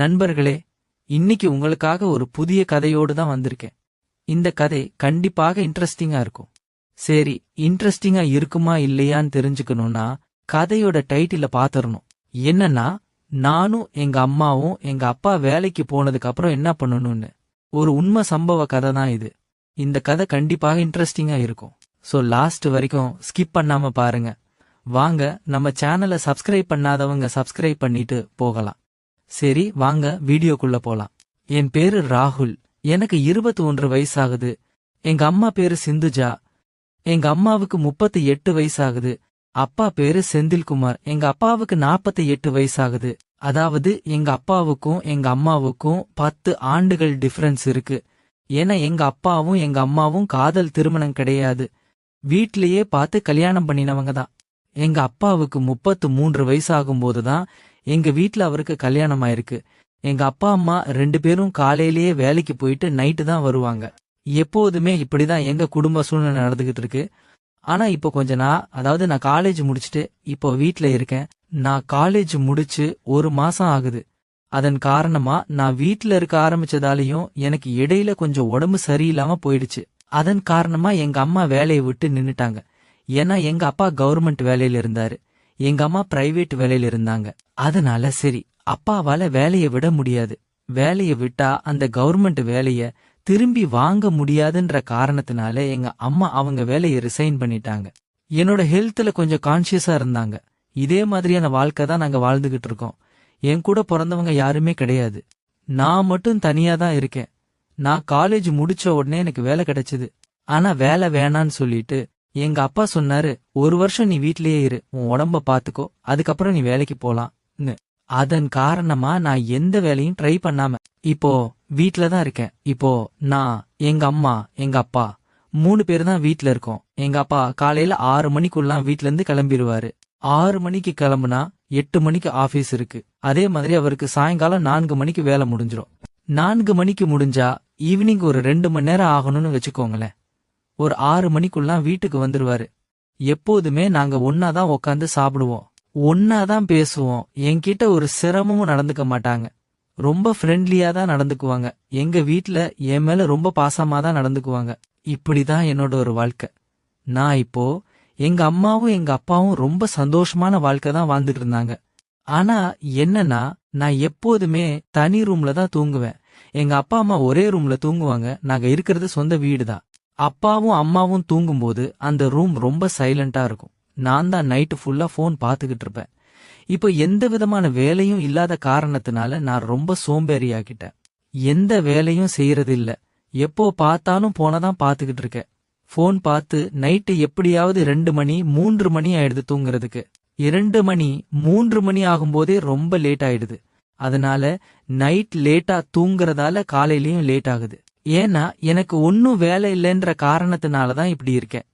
நண்பர்களே இன்னைக்கு உங்களுக்காக ஒரு புதிய கதையோடு தான் வந்திருக்கேன். இந்த கதை கண்டிப்பாக இன்ட்ரெஸ்டிங்கா இருக்கும். சரி இன்ட்ரெஸ்டிங்கா இருக்குமா இல்லையான்னு தெரிஞ்சுக்கணும்னா கதையோட டைட்டில பாத்துறணும் என்னன்னா நானும் எங்க அம்மாவும் எங்க அப்பா வேலைக்கு போனதுக்கு அப்புறம் என்ன பண்ணணும்னு. ஒரு உண்மை சம்பவ கதை தான் இது. இந்த கதை கண்டிப்பாக இன்ட்ரெஸ்டிங்கா இருக்கும். சோ லாஸ்ட் வரைக்கும் ஸ்கிப் பண்ணாம பாருங்க. வாங்க நம்ம சேனலை சப்ஸ்கிரைப் பண்ணாதவங்க சப்ஸ்கிரைப் பண்ணிட்டு போகலாம். சரி வாங்க வீடியோக்குள்ள போலாம். என் பேரு ராகுல். எனக்கு இருபத்தி ஒன்று வயசாகுது. எங்க அம்மா பேரு சிந்துஜா. எங்க அம்மாவுக்கு முப்பத்தி எட்டு வயசாகுது. அப்பா பேரு செந்தில்குமார். எங்க அப்பாவுக்கு நாற்பத்தி எட்டு வயசாகுது. அதாவது எங்க அப்பாவுக்கும் எங்க அம்மாவுக்கும் பத்து ஆண்டுகள் டிஃபரன்ஸ் இருக்கு. ஏன்னா எங்க அப்பாவும் எங்க அம்மாவும் காதல் திருமணம் கிடையாது. வீட்லயே பார்த்து கல்யாணம் பண்ணினவங்க தான். எங்க அப்பாவுக்கு முப்பத்து மூன்று வயசாகும் போதுதான் எங்க வீட்ல அவருக்கு கல்யாணம் ஆயிருக்கு எங்க அப்பா அம்மா ரெண்டு பேரும் காலையிலேயே வேலைக்கு போயிட்டு நைட்டு தான் வருவாங்க. எப்போதுமே இப்படிதான் எங்க குடும்ப சூழ்நிலை நடந்துகிட்டு இருக்கு. ஆனா இப்போ கொஞ்ச நான் அதாவது நான் காலேஜ் முடிச்சுட்டு இப்போ வீட்ல இருக்கேன். நான் காலேஜ் முடிச்சு ஒரு மாசம் ஆகுது. அதன் காரணமா நான் வீட்ல இருக்க ஆரம்பிச்சதாலையும் எனக்கு இடையில கொஞ்சம் உடம்பு சரியில்லாம போயிடுச்சு. அதன் காரணமா எங்க அம்மா வேலையை விட்டு நின்னுட்டாங்க. ஏன்னா எங்க அப்பா கவர்மெண்ட் வேலையில இருந்தாரு. எங்க அம்மா பிரைவேட் வேலையில இருந்தாங்க. அதனால சரி அப்பாவால வேலையை விட முடியாது. வேலையை விட்டா அந்த கவர்மெண்ட் வேலைய திரும்பி வாங்க முடியாதுன்ற காரணத்தினால எங்க அம்மா அவங்க வேலையை ரிசைன் பண்ணிட்டாங்க. என்னோட ஹெல்த்ல கொஞ்சம் கான்சியஸா இருந்தாங்க. இதே மாதிரியான வாழ்க்கை தான் நாங்க வாழ்ந்துகிட்டு இருக்கோம். என் கூட பிறந்தவங்க யாருமே கிடையாது. நான் மட்டும் தனியா தான் இருக்கேன். நான் காலேஜ் முடிச்ச உடனே எனக்கு வேலை கிடைச்சது. ஆனா வேலை வேணான்னு சொல்லிட்டு எங்க அப்பா சொன்னாரு ஒரு வருஷம் நீ வீட்லயே இரு உன் உடம்ப பாத்துக்கோ அதுக்கப்புறம் நீ வேலைக்கு போலாம்னு. அதன் காரணமா நான் எந்த வேலையும் ட்ரை பண்ணாம இப்போ வீட்ல தான் இருக்கேன். இப்போ நான் எங்க அம்மா எங்க அப்பா மூணு பேர் தான் வீட்ல இருக்கோம். எங்க அப்பா காலையில ஆறு மணிக்குள்ளாம் வீட்ல இருந்து கிளம்பிடுவாரு ஆறு மணிக்கு கிளம்புனா எட்டு மணிக்கு ஆபீஸ் இருக்கு. அதே மாதிரி அவருக்கு சாயங்காலம் நான்கு மணிக்கு வேலை முடிஞ்சிடும் நான்கு மணிக்கு முடிஞ்சா ஈவினிங் ஒரு ரெண்டு மணி நேரம் ஆகணும்னு வச்சுக்கோங்களேன். ஒரு ஆறு மணிக்குள்ளாம் வீட்டுக்கு வந்துருவாரு. எப்போதுமே நாங்க ஒன்னாதான் உக்காந்து சாப்பிடுவோம். ஒன்னாதான் பேசுவோம். என்கிட்ட ஒரு சிரமமும் நடந்துக்க மாட்டாங்க. ரொம்ப ஃப்ரெண்ட்லியா தான் நடந்துக்குவாங்க. எங்க வீட்ல என் மேல ரொம்ப பாசமா தான் நடந்துக்குவாங்க. இப்படிதான் என்னோட ஒரு வாழ்க்கை. நான் இப்போ எங்க அம்மாவும் எங்க அப்பாவும் ரொம்ப சந்தோஷமான வாழ்க்கை தான் வாழ்ந்துட்டு இருந்தாங்க. ஆனா என்னன்னா நான் எப்போதுமே தனி ரூம்ல தான் தூங்குவேன். எங்க அப்பா அம்மா ஒரே ரூம்ல தூங்குவாங்க. நாங்க இருக்கிறது சொந்த வீடு தான் அப்பாவும் அம்மாவும் தூங்கும்போது அந்த ரூம் ரொம்ப சைலண்டா இருக்கும். நான் தான் நைட்டு ஃபுல்லா ஃபோன் பார்த்துக்கிட்டு இருப்பேன். இப்போ எந்த விதமான வேலையும் இல்லாத காரணத்தினால நான் ரொம்ப சோம்பேறியாக்கிட்டேன் எந்த வேலையும் செய்யறதில்ல. எப்போ பார்த்தாலும் போனதான் பார்த்துக்கிட்டு இருக்கேன். ஃபோன் பார்த்து நைட்டு எப்படியாவது ரெண்டு மணி மூன்று மணி ஆயிடுது தூங்குறதுக்கு. இரண்டு மணி மூன்று மணி ஆகும்போதே ரொம்ப லேட் ஆயிடுது. அதனால நைட் லேட்டா தூங்குறதால காலையிலயும் லேட் ஆகுது. ஏன்னா எனக்கு ஒன்னும் வேலை இல்லைன்ற காரணத்தினால தான் இப்படி இருக்கேன்.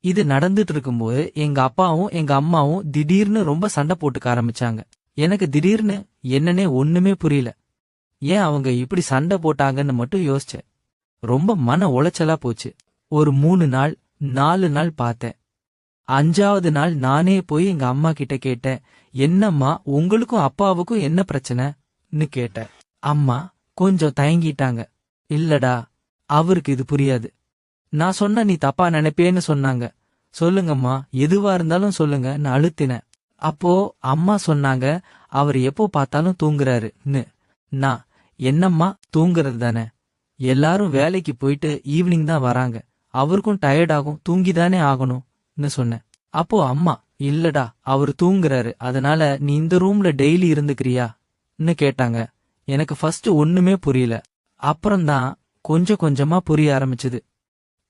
இது நடந்துட்டு இருக்கும்போது எங்க அப்பாவும் எங்க அம்மாவும் திடீர்னு ரொம்ப சண்டை போட்டுக்க ஆரம்பிச்சாங்க. எனக்கு திடீர்னு என்னன்னே ஒண்ணுமே புரியல. ஏன் அவங்க இப்படி சண்டை போட்டாங்கன்னு மட்டும் யோசிச்சேன். ரொம்ப மன உளைச்சலா போச்சு. ஒரு மூணு நாள் நாலு நாள் பார்த்தேன். அஞ்சாவது நாள் நானே போய் எங்க அம்மா கிட்ட கேட்டேன் என்னம்மா உங்களுக்கும் அப்பாவுக்கும் என்ன பிரச்சனைன்னு கேட்டேன். அம்மா கொஞ்சம் தயங்கிட்டாங்க. இல்லடா அவருக்கு இது புரியாது. நான் சொன்ன நீ தப்பா நினைப்பேன்னு சொன்னாங்க. சொல்லுங்கம்மா எதுவா இருந்தாலும் சொல்லுங்க நான் அழுத்தினேன் அப்போ அம்மா சொன்னாங்க அவர் எப்போ பார்த்தாலும் தூங்குறாருன்னு. நான் என்னம்மா தூங்குறது தானே? எல்லாரும் வேலைக்கு போயிட்டு ஈவினிங் தான் வராங்க. அவருக்கும் டயர்ட் ஆகும் தூங்கிதானே ஆகணும்னு சொன்னேன் அப்போ அம்மா இல்லடா அவர் தூங்குறாரு அதனால நீ இந்த ரூம்ல டெய்லி இருந்துக்கிறியான்னு கேட்டாங்க. எனக்கு ஃபர்ஸ்ட் ஒண்ணுமே புரியல. அப்புறம்தான் கொஞ்சம் கொஞ்சமா புரிய ஆரம்பிச்சது.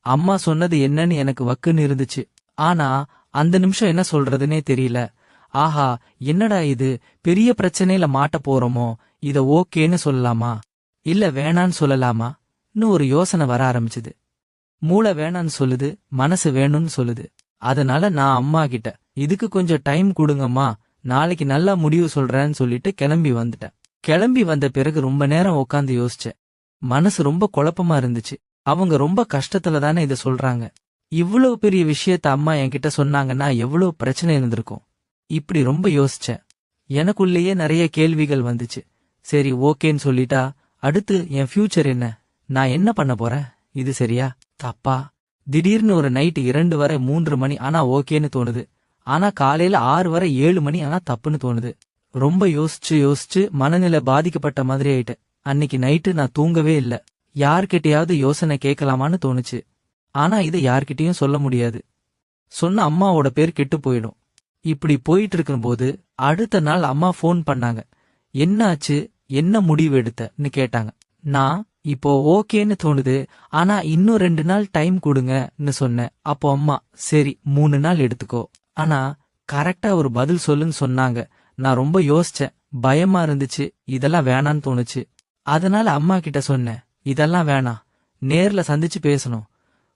அம்மா சொன்னது என்னன்னு எனக்கு வக்குன்னு இருந்துச்சு. ஆனா அந்த நிமிஷம் என்ன சொல்றதுனே தெரியல. ஆஹா என்னடா இது? பெரிய பிரச்சனையில மாட்ட போறோமோ? இத ஓகேன்னு சொல்லலாமா? இல்ல வேணான்னு சொல்லலாமான்னு ஒரு யோசனை வர ஆரம்பிச்சது. மூளை வேணான்னு சொல்லுது மனசு வேணும்னு சொல்லுது. அதனால நான் அம்மா கிட்ட இதுக்கு கொஞ்சம் டைம் கொடுங்கம்மா. நாளைக்கு நல்லா முடிவு சொல்றேன்னு சொல்லிட்டு கிளம்பி வந்துட்டேன். கிளம்பி வந்த பிறகு ரொம்ப நேரம் உட்காந்து யோசிச்சேன். மனசு ரொம்ப குழப்பமா இருந்துச்சு. அவங்க ரொம்ப கஷ்டத்துல தானே இத சொல்றாங்க. இவ்வளவு பெரிய விஷயத்த அம்மா என்கிட்ட சொன்னாங்கன்னா எவ்வளவு பிரச்சனை இருந்திருக்கும். இப்படி ரொம்ப யோசிச்சேன். எனக்குள்ளேயே நிறைய கேள்விகள் வந்துச்சு. சரி ஓகேன்னு சொல்லிட்டா அடுத்து என் ஃபியூச்சர் என்ன? நான் என்ன பண்ண போறேன்? இது சரியா? தப்பா? திடீர்னு ஒரு நைட்டு இரண்டு வரை மூன்று மணி ஆனா ஓகேன்னு தோணுது. ஆனா காலையில ஆறு வரை ஏழு மணி ஆனா தப்புன்னு தோணுது. ரொம்ப யோசிச்சு யோசிச்சு மனநிலை பாதிக்கப்பட்ட மாதிரி ஆயிட்டேன். அன்னைக்கு நைட்டு நான் தூங்கவே இல்ல. யார்கிட்டயாவது யோசனை கேட்கலாமான்னு தோணுச்சு. ஆனா இதை யார்கிட்டயும் சொல்ல முடியாது. சொன்ன அம்மாவோட பேர் கெட்டு போயிடும். இப்படி போயிட்டு இருக்கும்போது அடுத்த நாள் அம்மா ஃபோன் பண்ணாங்க. என்னாச்சு? என்ன முடிவு எடுத்தன்னு கேட்டாங்க. நான் இப்போ ஓகேன்னு தோணுது. ஆனா இன்னும் ரெண்டு நாள் டைம் கொடுங்கன்னு சொன்னேன். அப்போ அம்மா சரி மூணு நாள் எடுத்துக்கோ. ஆனா கரெக்டா ஒரு பதில் சொல்லுன்னு சொன்னாங்க. நான் ரொம்ப யோசிச்சேன். பயமா இருந்துச்சு. இதெல்லாம் வேணான்னு தோணுச்சு. அதனால அம்மா கிட்ட சொன்னேன் இதெல்லாம் வேணாம். நேர்ல சந்திச்சு பேசணும்.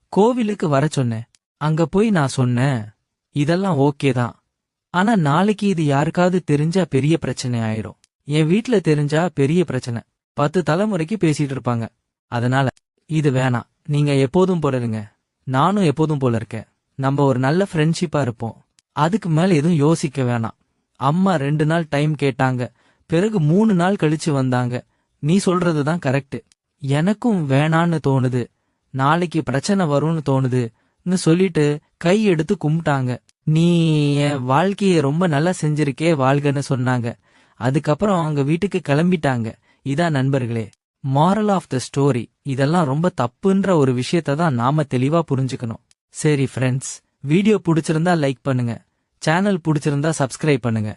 கோவிலுக்கு வர சொன்னேன். அங்க போய் நான் சொன்னேன். இதெல்லாம் ஓகே தான். ஆனா நாளைக்கு இது யாருக்காவது தெரிஞ்சா பெரிய பிரச்சனை ஆயிரும். என் வீட்ல தெரிஞ்சா பெரிய பிரச்சனை. பத்து தலைமுறைக்கு பேசிட்டு இருப்பாங்க. அதனால இது வேணாம். நீங்க எப்போதும் போல இருங்க. நானும் எப்போதும் போல இருக்கேன். நம்ம ஒரு நல்ல ஃப்ரெண்ட்ஷிப்பா இருப்போம். அதுக்கு மேல எதுவும் யோசிக்க வேணாம். அம்மா ரெண்டு நாள் டைம் கேட்டாங்க. பிறகு மூணு நாள் கழிச்சு வந்தாங்க. நீ சொல்றது தான் கரெக்ட் எனக்கும் வேணான்னு தோணுது. நாளைக்கு பிரச்சனை வரும்னு தோணுதுன்னு சொல்லிட்டு கை எடுத்து கும்பிட்டாங்க. நீ என் வாழ்க்கைய ரொம்ப நல்லா செஞ்சிருக்கே வாழ்கன்னு சொன்னாங்க. அதுக்கப்புறம் அவங்க வீட்டுக்கு கிளம்பிட்டாங்க. இதான் நண்பர்களே மாரல் ஆஃப் த ஸ்டோரி இதெல்லாம் ரொம்ப தப்புன்ற ஒரு விஷயத்தை தான் நாம தெளிவா புரிஞ்சுக்கணும். சரி ஃப்ரெண்ட்ஸ் வீடியோ பிடிச்சிருந்தா லைக் பண்ணுங்க. சேனல் பிடிச்சிருந்தா சப்ஸ்கிரைப் பண்ணுங்க.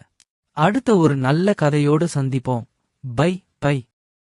அடுத்த ஒரு நல்ல கதையோடு சந்திப்போம். By by